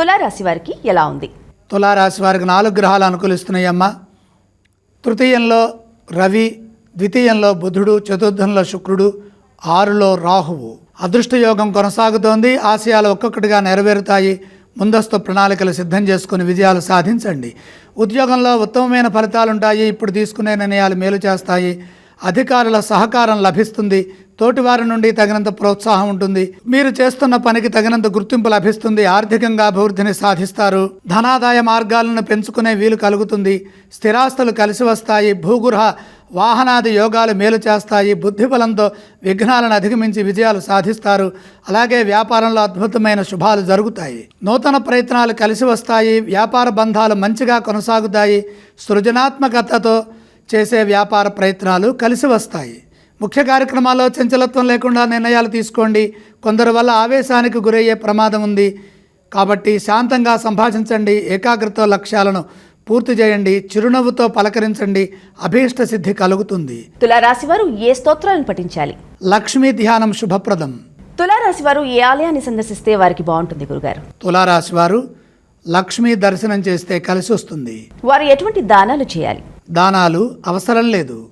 తులారాశి వారికి ఎలా ఉంది? తులారాశి వారికి నాలుగు గ్రహాలు అనుకూలిస్తున్నాయమ్మ. తృతీయంలో రవి ద్వితీయంలో బుధుడు చతుర్థంలో శుక్రుడు ఆరులో రాహువు. అదృష్ట యోగం కొనసాగుతోంది. ఆశయాలు ఒక్కొక్కటిగా నెరవేరుతాయి. ముందస్తు ప్రణాళికలు సిద్ధం చేసుకుని విజయాలు సాధించండి. ఉద్యోగంలో ఉత్తమమైన ఫలితాలు ఉంటాయి ఇప్పుడు తీసుకునే నిర్ణయాలు మేలు చేస్తాయి. అధికారుల సహకారం లభిస్తుంది. తోటివారి నుండి తగినంత ప్రోత్సాహం ఉంటుంది. మీరు చేస్తున్న పనికి తగినంత గుర్తింపు లభిస్తుంది. ఆర్థికంగా అభివృద్ధిని సాధిస్తారు. ధనాదాయ మార్గాలను పెంచుకునే వీలు కలుగుతుంది. స్థిరాస్తులు కలిసి వస్తాయి. భూగృహ వాహనాది యోగాలు మేలు చేస్తాయి. బుద్ధిబలంతో విఘ్నాలను అధిగమించి విజయాలు సాధిస్తారు. అలాగే వ్యాపారంలో అద్భుతమైన శుభాలు జరుగుతాయి. నూతన ప్రయత్నాలు కలిసి వస్తాయి. వ్యాపార బంధాలు మంచిగా కొనసాగుతాయి. సృజనాత్మకతతో చేసే వ్యాపార ప్రయత్నాలు కలిసి వస్తాయి. ముఖ్య కార్యక్రమాల్లో చంచలత్వం లేకుండా నిర్ణయాలు తీసుకోండి. కొందరి వల్ల ఆవేశానికి గురయ్యే ప్రమాదం ఉంది. కాబట్టి శాంతంగా సంభాషించండి. ఏకాగ్రత లక్ష్యాలను పూర్తి చేయండి. చిరునవ్వుతో పలకరించండి. అభీష్ట సిద్ధి కలుగుతుంది. తులారాశి వారు ఏ స్తోత్రాలను పఠించాలి? లక్ష్మీ ధ్యానం శుభప్రదం. తులారాశి వారు ఏ ఆలయాన్ని సందర్శిస్తే వారికి బాగుంటుంది గురుగారు? తులారాశి వారు లక్ష్మీ దర్శనం చేస్తే కలిసి వస్తుంది. వారు ఎటువంటి దానాలు చేయాలి? దానాలు అవసరం లేదు.